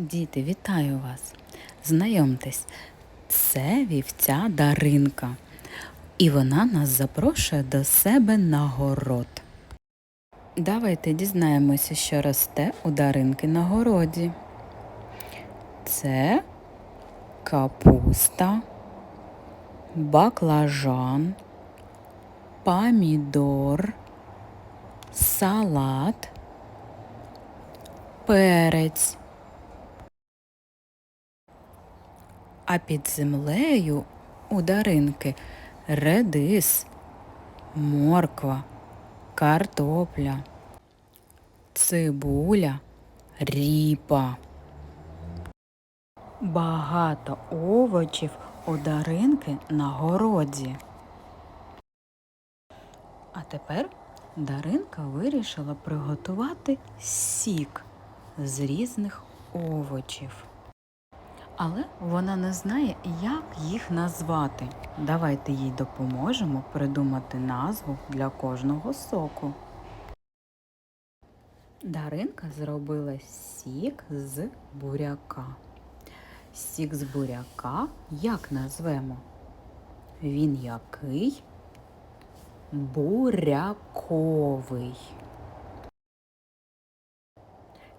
Діти, вітаю вас! Знайомтесь, це вівця Даринка. І вона нас запрошує до себе на город. Давайте дізнаємося, що росте у Даринки на городі. Це капуста, баклажан, помідор, салат, перець. А під землею у Даринки редис, морква, картопля, цибуля, ріпа. Багато овочів у Даринки на городі. А тепер Даринка вирішила приготувати сік з різних овочів. Але вона не знає, як їх назвати. Давайте їй допоможемо придумати назву для кожного соку. Даринка зробила сік з буряка. Сік з буряка як назвемо? Він який? Буряковий.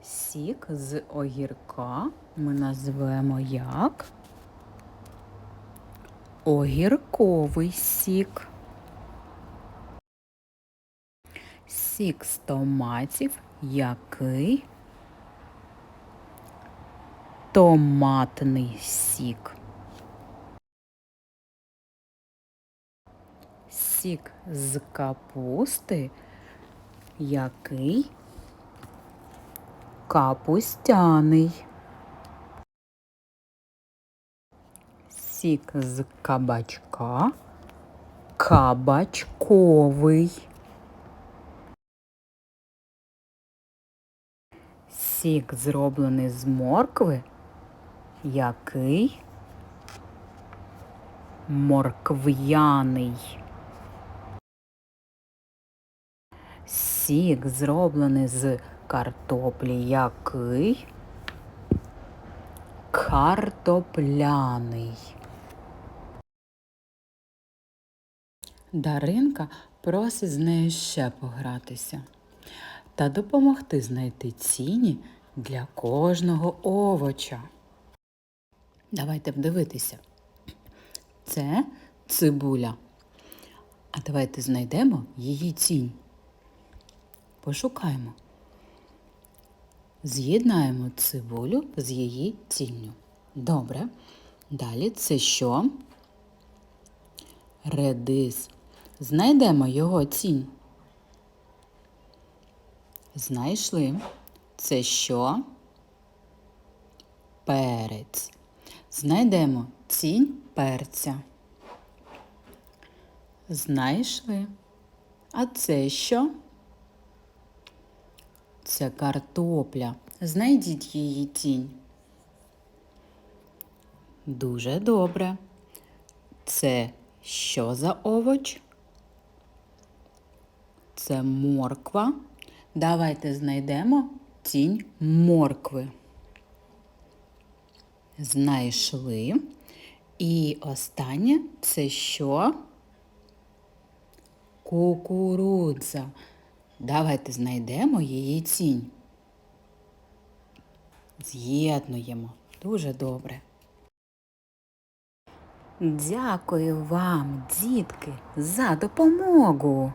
Сік з огірка ми назвемо як огірковий сік. Сік з томатів який томатний сік. Сік з капусти який капустяний. Сік з кабачка кабачковий. Сік зроблений з моркви, який моркв'яний. Сік зроблений з картоплі, який картопляний. Даринка просить з нею ще погратися та допомогти знайти ціні для кожного овоча. Давайте дивитися. Це цибуля. А давайте знайдемо її цінь. Пошукаємо. З'єднаємо цибулю з її цінню. Добре. Далі це що? Редис. Знайдемо його цінь. Знайшли. Це що? Перець. Знайдемо цінь перця. Знайшли. А це що? Це картопля. Знайдіть її тінь. Дуже добре. Це що за овоч? Це морква. Давайте знайдемо тінь моркви. Знайшли. І останнє це що? Кукурудза. Давайте знайдемо її цінь. З'єднуємо. Дуже добре. Дякую вам, дітки, за допомогу.